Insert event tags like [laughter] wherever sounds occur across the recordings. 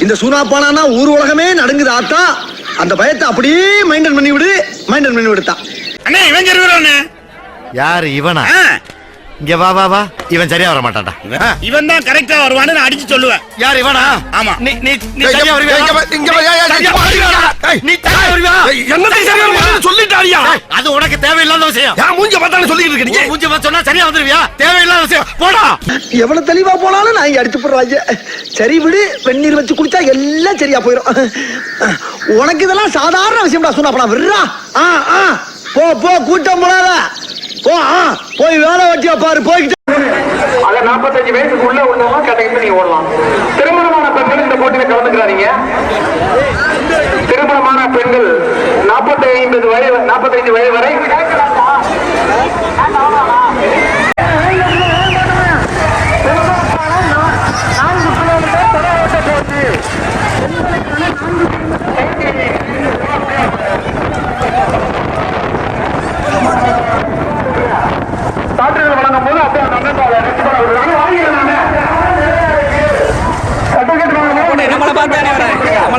இந்த சூனாப்பானா ஊர் உலகமே நடுங்குது ஆத்தா. அந்த பயத்தை அப்படியே மைண்டன் பண்ணி விடு மைண்டன் பண்ணி விடுத்தான் அண்ணே இவன் யாரு இவனா? இங்க வா வா வா. இவன் சரியா வர மாட்டான்டா இவன் தான் கரெக்டா வருவான்னு நான் அடிச்சு சொல்லுவேன். யார் இவனா? ஆமா. நீ நீ நீ சரியா வருவியா? இங்க வா, சரியா இங்க வா, வருவியா? நீ சரியா வருவியா? என்னத்தை சரியா வருவியான்னு சொல்லிட்டாரியா? அது உனக்கு தேவையில்லாத விஷயம். ஏன் மூஞ்ச பார்த்தானே சொல்லிட்டு இருக்க நீங்க? உன் மூஞ்சி பார்த்து சொன்னா சரியா வந்துருவியா? தேவையில்லாத விஷயம். போடா. எவ்வளவு தெளிவா போனாலும் நான் இங்க அடிச்சு போடுறாங்க சரி விடு வெந்நீர் வச்சு குடிச்சா எல்லாம் சரியா போயிடும் உனக்கு இதெல்லாம் சாதாரண விஷயம்டா சூனாப்பனா. விடுறா. ஆ ஆ. போ போ கூட்டம் போடாத. போ போய் வேலை வெட்டியா பாரு போய்கிட்டு அத 45 வயசுக்கு உள்ள உள்ளவங்க கேட்டகரி நீங்க ஓடலாம். திருமணமான பெண்கள் இந்த போட்டியில கலந்துக்கிறாங்க திருமணமான பெண்கள் 45 வயது 45 வயது வரை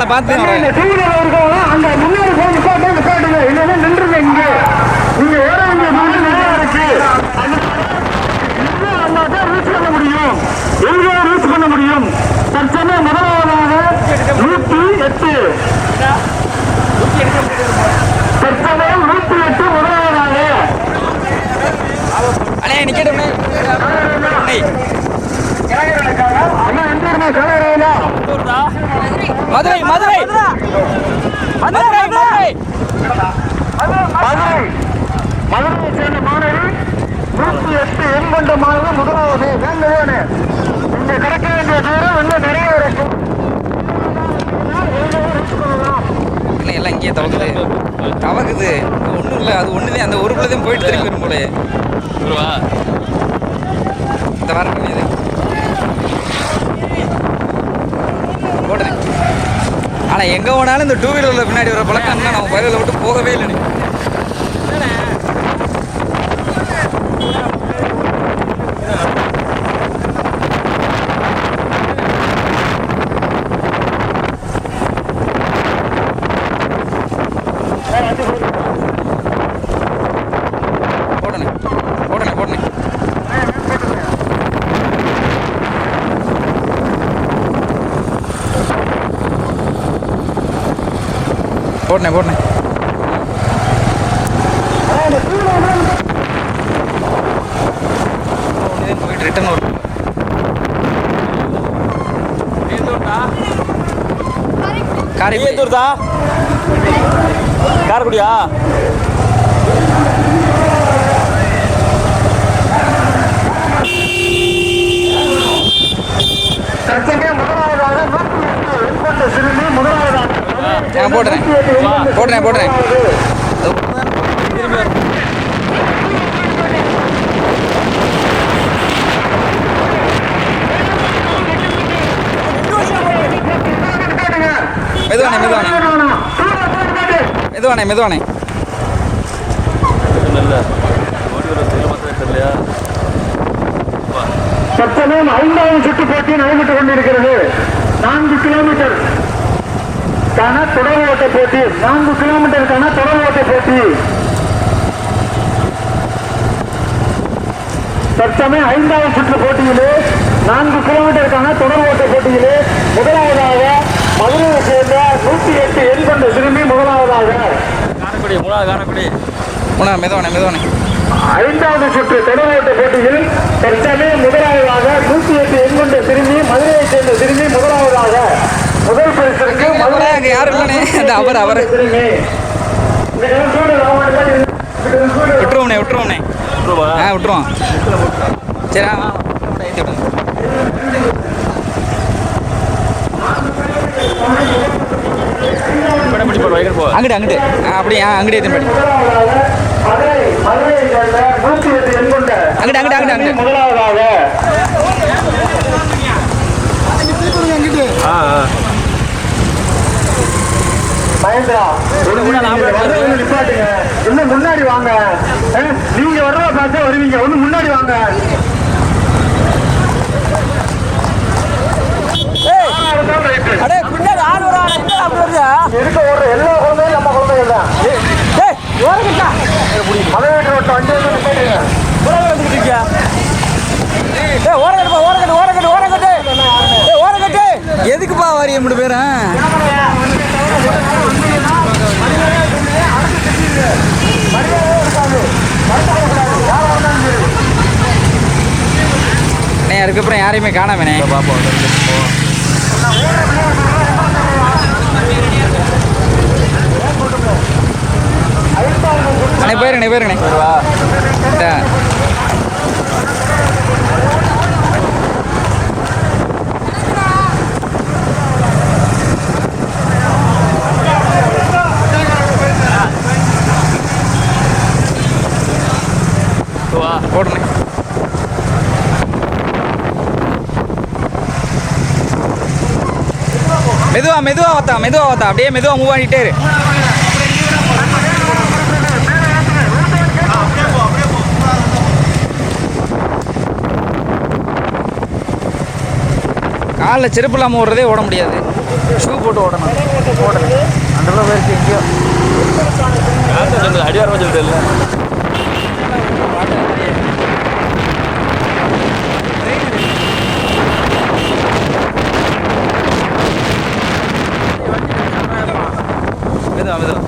பார்த்து அங்க முன்னாடி போய் நிப்பாட்டு நிப்பாட்டுங்க இல்லைன்னா நின்றுங்க இங்க. நீங்க ஏற வேண்டிய தூரம் நிறைய இருக்கு. ரீச் பண்ண முடியும்? எங்க ரீச் பண்ண முடியும்? தற்சமயம் முதலாவதாக நூத்தி எட்டு. தற்சமயம் நூத்தி எட்டு முதலாவதாக. அண்ணே நிக்கட்டும் அண்ணா எந்த இடமே கலையில மதுரை மதுரை. மதுரை மதுரை. மதுரை. மதுரையை சேர்ந்த மாணவி நூத்தி எட்டு எண் கொண்ட மாணவி முதலாவது வேண்டுவோனே இங்க கிடைக்க வேண்டிய தூரம் இன்னும் நிறைய இல்லை எல்லாம் இங்கேயே தவக்குது தவக்குது ஒன்றும் இல்லை அது ஒன்றுதான் அந்த ஒரு பிள்ளைதான் போயிட்டு திரும்பி வரும் போல இந்த வர இது போடுறேன் ஆனால் எங்கே போனாலும் இந்த டூ வீலரில் பின்னாடி வர பழக்கம் தான் நம்ம வயலில் விட்டு போகவே இல்லை போடணே போடணே போயிட்டு ரிட்டர்ன் வரும் காரைக்குடி. காரக்குடியா? தற்சமயம் முதலாவதாக நூத்தி எட்டு எண் கொண்ட சிறுமி முதலாவதாக நான் போடுறேன் போடுறேன் போடுறேன் மெதுவானே மெதுவானே மெதுவானே மெதுவானே தற்சமயம் ஐந்தாவது சுற்று போட்டி நடைபெற்றுக் கொண்டிருக்கிறது. நான்கு கிலோமீட்டர் கான தொடர் ஓட்ட போட்டி. நான்கு கிலோமீட்டருக்கான தொடர் ஓட்ட போட்டி. தற்சமயம் ஐந்தாவது சுற்று போட்டியிலே நான்கு கிலோமீட்டருக்கான தொடர் ஓட்ட போட்டியிலே முதலாவதாக மதுரையை சேர்ந்த நூத்தி எட்டு எண் கொண்ட சிறுமி முதலாவதாக. காரக்குடி மூணாவது காரக்குடி. உணா மெதுவானே மெதுவானே. ஐந்தாவது சுற்று தொடர் ஓட்ட போட்டியில் தற்சமயம் முதலாவதாக நூத்தி எட்டு எண் கொண்ட சிறுமி மதுரையை சேர்ந்த சிறுமி முதலாவதாக. முதல் பரிசிற்கு மதுரை அங்க யாரும் இல்லைண்ணே. [laughs] அவர், அவர். விட்டுருவோண்ணே விட்டுருவோண்ணே ஆ விட்டுருவோம். சரி ஆ ஏத்தி விடுங்க அங்கிட்டு அங்கிட்டு அப்படியே ஆ அங்கிட்டே ஏற்றி கொண்ட அங்கிட்டு அங்கிட்டு அங்கிட்டு அங்கிட்டு முதலாவதாக ஆ ஆ. மகேந்திரா நிப்பாட்டுங்க. இன்னும் முன்னாடி வாங்க? நீங்க வர்றத பார்த்தா வருவீங்க. ஒண்ணு முன்னாடி வாங்க. அதுக்கப்புறம் யாரையுமே காணாமண்ணே அண்ணே போயிருங்கண்ணே போயிருங்கண்ணே. இந்தா. போடுண்ணே மெதுவா மெதுவா வத்தா மெதுவா வத்தா அப்படியே மெதுவா மூவ் இரு. காலில் செருப்பு இல்லாமல் ஓடுறதே ஓட முடியாது. ஷூ போட்டு ஓடணும். அந்த பேருக்கு எங்கேயோ. அடியாரம் சொல்லுது இல்லை மெதுவா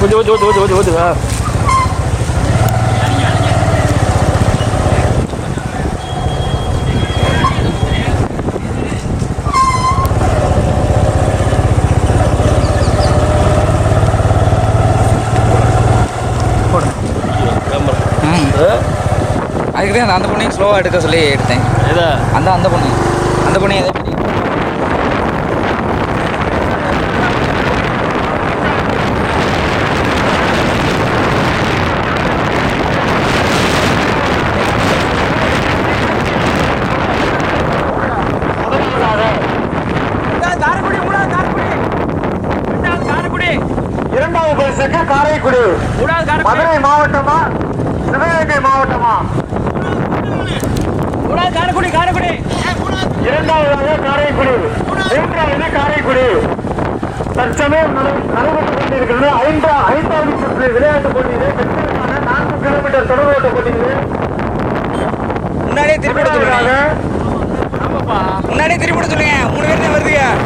கொஞ்சம் கொஞ்சம் கொஞ்சம் கொஞ்சம் கொஞ்சம் அதுக்கு தான் அந்த பொண்ணையும் ஸ்லோவாக எடுக்க சொல்லி எடுத்தேன். எதா? அந்த அந்த பொண்ணு. அந்த பொண்ணையும் எதை பண்ணி இரண்டாவது பரிசுக்கு காரைக்குடி மதுரை மாவட்டமா சிவகங்கை மாவட்டமா இரண்டாவதாக காரைக்குடி. மூன்றாவது காரைக்குடி. தற்சமயம் நட- நடைபெற்றுக் கொண்டிருக்கிறது. ஐந்தா ஐந்தாவது சுற்று விளையாட்டு போட்டியிலே பெண்களுக்கான நான்கு கிலோமீட்டர் தொடர் ஓட்ட போட்டியிலே முன்னாடியே திருப்பி விட சொல்லுங்க முன்னாடியே திருப்பி விட சொல்லுங்க மூணு பேர் தான்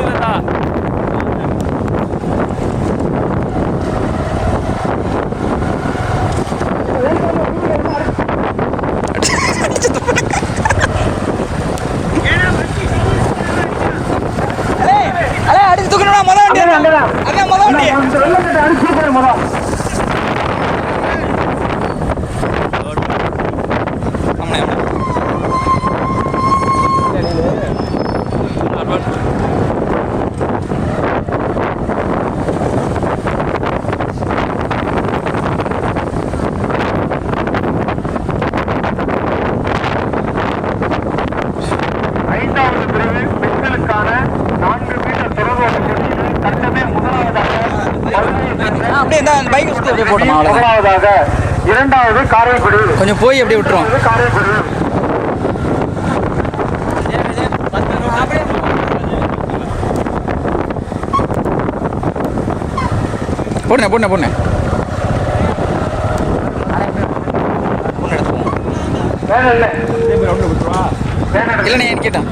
வருதுங்க பைக் நிற்கிறதா அலே அடிச்சு தூக்கணும்னா மொதல் வண்டி அதான் மொதல் வண்டி ஆமாண்ணே ஆமாண்ணே. ஐந்தாவது பிரிவில் பெண்களுக்கான நான்கு மீட்டர் தொடர் ஓட்ட போட்டியில் தட்டமே முதலாவதாக மதுரையை சேர்ந்த ஆ, அப்படியே இந்த போட்டோம் அவ்வளோதான் முதலாவதாக இரண்டாவது காரைக்குடி. கொஞ்சம் போய் அப்படியே விட்டுருவோம். மூன்றாவது காரைக்குடி. போடுண்ணே போடுண்ணே போடுண்ணே. இல்லைண்ணே கேட்டான்.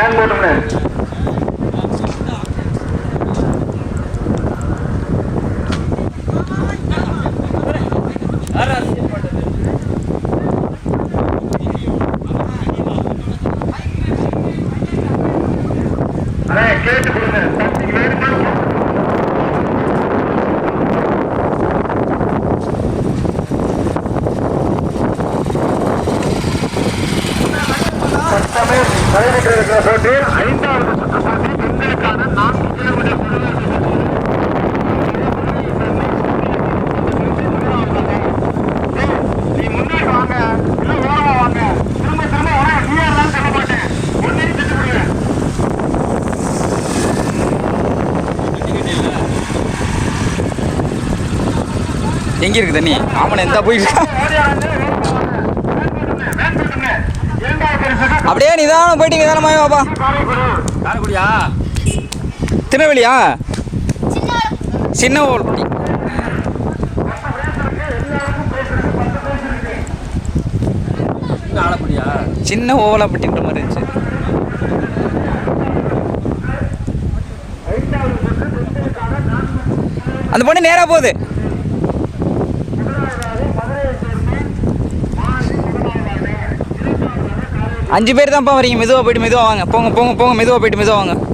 வேன் போட்டுமே எங்க இருக்கு தண்ணி? ஆமனை எந்த போய் அப்படியே நிதானம் போயிட்டு நிதானமாவே பாப்பா காரைக்குடியா? திருநெல்வேலியா? சின்ன ஆலக்குடியா சின்ன ஓவலாப்பட்டின்ற மாதிரி இருந்துச்சு. அந்த பொண்ணு நேரா போகுது. அஞ்சு பேர் தான்ப்பா வரீங்க. மெதுவாக போயிட்டு மெதுவாக வாங்க. போங்க போங்க போங்க. மெதுவாக போயிட்டு மெதுவாக வாங்க.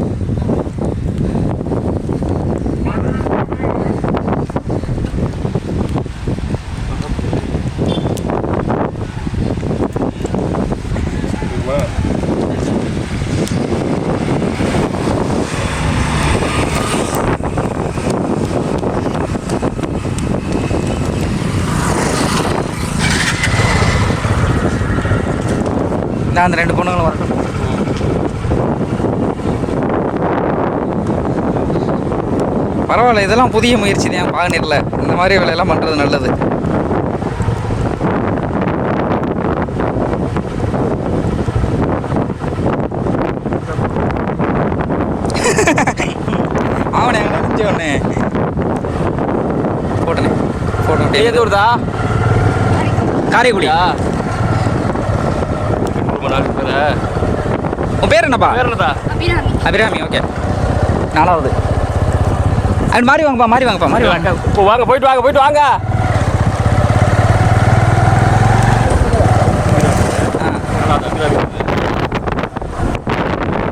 அந்த ரெண்டு பொண்ணுங்களும் வரட்டும் பரவாயில்ல இதெல்லாம் புதிய முயற்சி தான். பாகனிரில் இந்த மாதிரி வேலையெல்லாம் பண்ணுறது நல்லது. அவனே அங்கே ஒன்று போட்டனே ஏது வருதா காரைக்குடியா பேர உன் பேர் என்னப்பா? பேர் என்னதா அபிராமி. ஓகே நாலாவது. அது மாறி வாங்கப்பா மாறி வாங்கப்பா மாறி வாங்க. இப்போ வாங்க போயிட்டு வாங்க போயிட்டு வாங்க.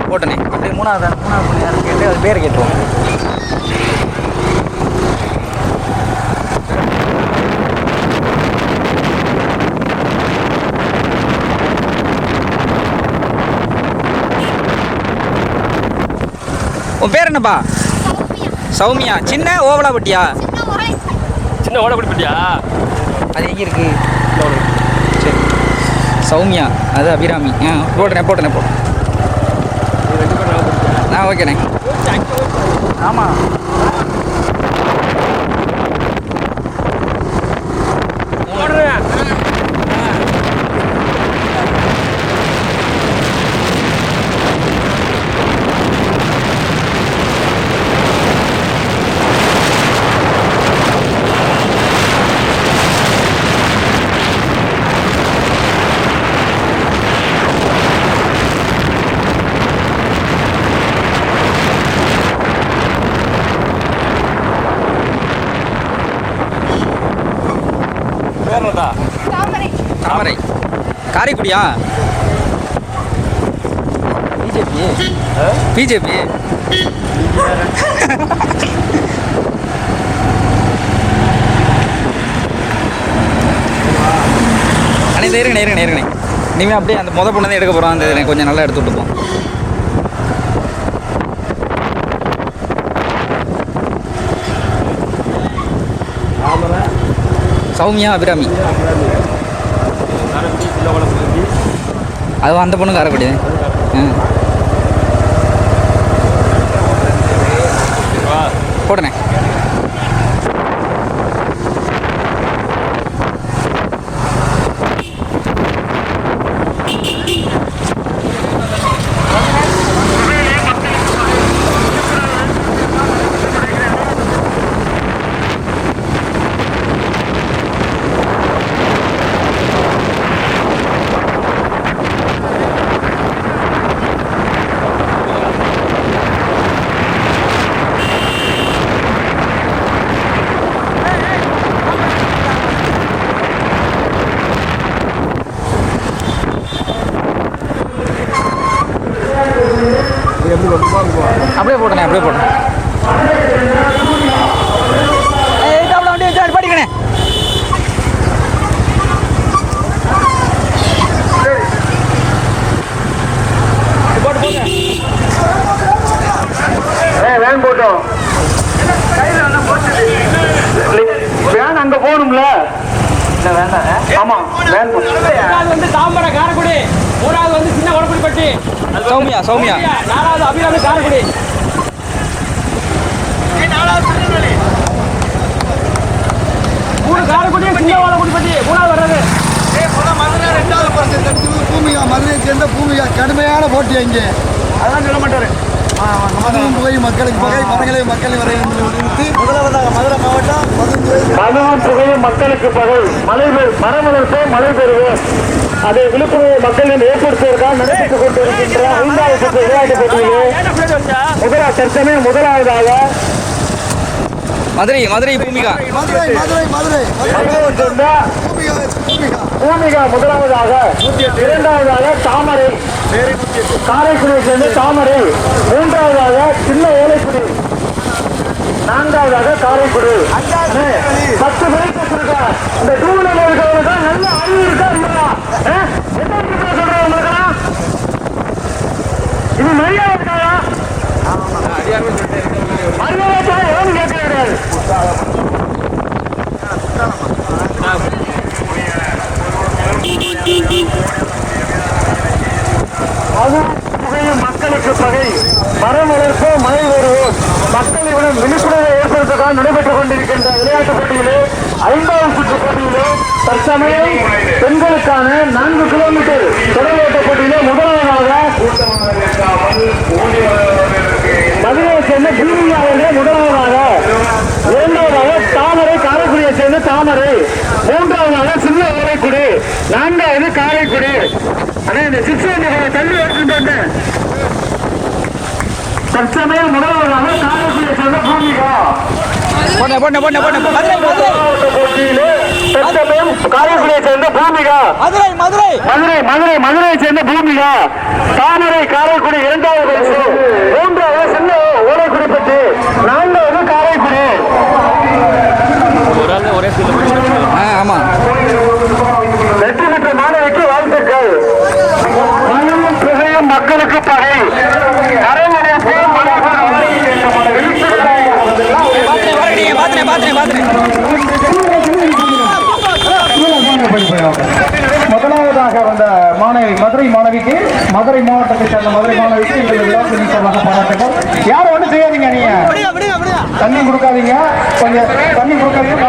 போட்டனே. அப்படியே மூணாவது மூணாவது கேட்டு அது பேரை கேட்டுருவோம். உன் பேர் என்னப்பா? சௌமியா. சின்ன ஓவலாப்பட்டியா சின்ன ஓலை சின்ன ஓடப்படி பட்டியா? அது எங்கே இருக்கு? சரி. சௌமியா. அது அபிராமி. ஆ போட்டனே போட்டனே போட்டேன் ஆ ஓகேண்ணே ஆமாம் பேர் என்னதா தாமரை தாமரை அப்படியா? பிஜேபி. பிஜேபி. அண்ணே இந்த இருங்கண்ணே இருங்கண்ணே இருங்கண்ணே அப்படியே அந்த முத பொண்ணு தான் எடுக்க போகிறோம் அந்த இதை கொஞ்சம் நல்லா எடுத்து விட்டுப்போம் சௌமியா அபிராமி. அது அந்த பொண்ணு காரைக்குடி ம் மூணாவது வந்து தாம்பரம் காரைக்குடி மூணாவது வந்து சின்ன ஓடப்படி சௌமியா சௌமியா. நாலாவது அபிராமி காரைக்குடி. மூணு காரைக்குடி சின்ன மூணாவது வர்றது. பூமிகா மதுரையை சேர்ந்த பூமிகா கடுமையான போட்டி அங்கே அதான் சொல்ல மாட்டாரு. புகை மக்களுக்கு பகை மரங்களை மக்கள் வரை மதுரை மதுவும் புகையும் மக்களுக்கு பகை மழை மரம் வளர்ப்போம் மழை பெறுவோம். அதை விழுப்புணர்வு மக்களிடம் ஏற்படுத்துவதற்காக நடைபெற்றுக் கொண்டிருக்கின்ற ஐந்தாவது சுற்று விளையாட்டுப் போட்டியிலே முதலா தற்சமயம் முதலாவதாக மதுரை மதுரை பூமிகா. பூமிகா பூமிகா பூமிகா. முதலாவதாக இரண்டாவதாக தாமரை. காரைக்குடியை சேர்ந்த தாமரை. மூன்றாவதாக சின்ன ஓலைக்குடி நான்காவதாக காரைக்குடி. பத்து பேருக்கு இந்த டூல இருக்கிறவங்க நல்ல அறிவு இருக்கா இல்லையா ஆ? என்ன விஷயத்துல சொல்றேன் உங்களுக்கு இது மரியாதை இருக்காயா மரியாதை இருக்கா? எவனும் கேட்க கிடையாது அது புகையும் மக்களுக்கு பகை மரம் வளர்ப்போம் மழை வருவோம் மக்களிடம் விழிப்புணர்வை ஏற்படுத்துவதற்காக நடைபெற்றுக் கொண்டிருக்கின்ற விளையாட்டுப் போட்டியிலே ஐந்தாவது சுற்று போட்டியிலே தற்சமயம் பெண்களுக்கான நான்கு கிலோமீட்டர் தொடர் ஓட்ட போட்டியிலே முதலாவதாக மதுரையை சேர்ந்த பூமியாவிலே முதலாவதாக இரண்டாவதாக தாமரை காரைக்குடியை சேர்ந்த தாமரை மூன்றாவதாக சின்ன ஓலைக்குடி நான்காவது காரைக்குடி. ஆனா இந்த சிக்ஸ் தள்ளி எடுத்துட்டு வந்தேன் தற்சமயம் முதலாவதாக காரைக்குடியை சேர்ந்த பூமிகா. போன போன போன போன மதுரை காரைக்குடியை சேர்ந்த பூமிகா. மதுரை மதுரை. மதுரை மதுரை மதுரையை சேர்ந்த பூமிகா. தாமரை காரைக்குடி இரண்டாவது பரிசு மூன்றாவது சின்ன ஓலைக்குடிப்பட்டு நான்காவது காரைக்குடி. ஆமா வெற்றி பெற்ற மாணவிக்கு வாழ்த்துக்கள் மண்ணும் புகையும் மக்களுக்கு பகை கரைமலை போல் மழை பாத்துனே பாத்துனே பாத்துனே பாத்துனே முதலாவதாக வந்த மாணவி மதுரை மாணவிக்கு மதுரை மாவட்டத்தை சேர்ந்த மதுரை மாணவிக்கு இந்த விழாக்கு நிச்சயமாக பாராட்டுகள் யாரும் ஒன்றும் செய்யாதீங்க நீங்க. தண்ணி கொடுக்காதீங்க. கொஞ்சம் தண்ணி கொடுக்காதீங்க.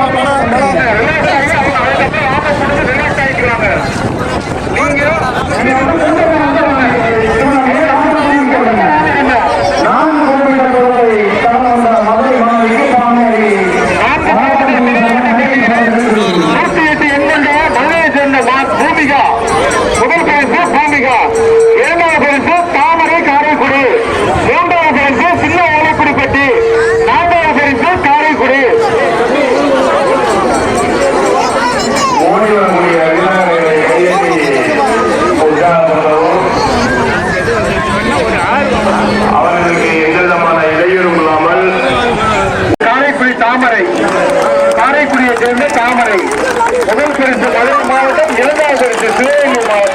இரண்டாவது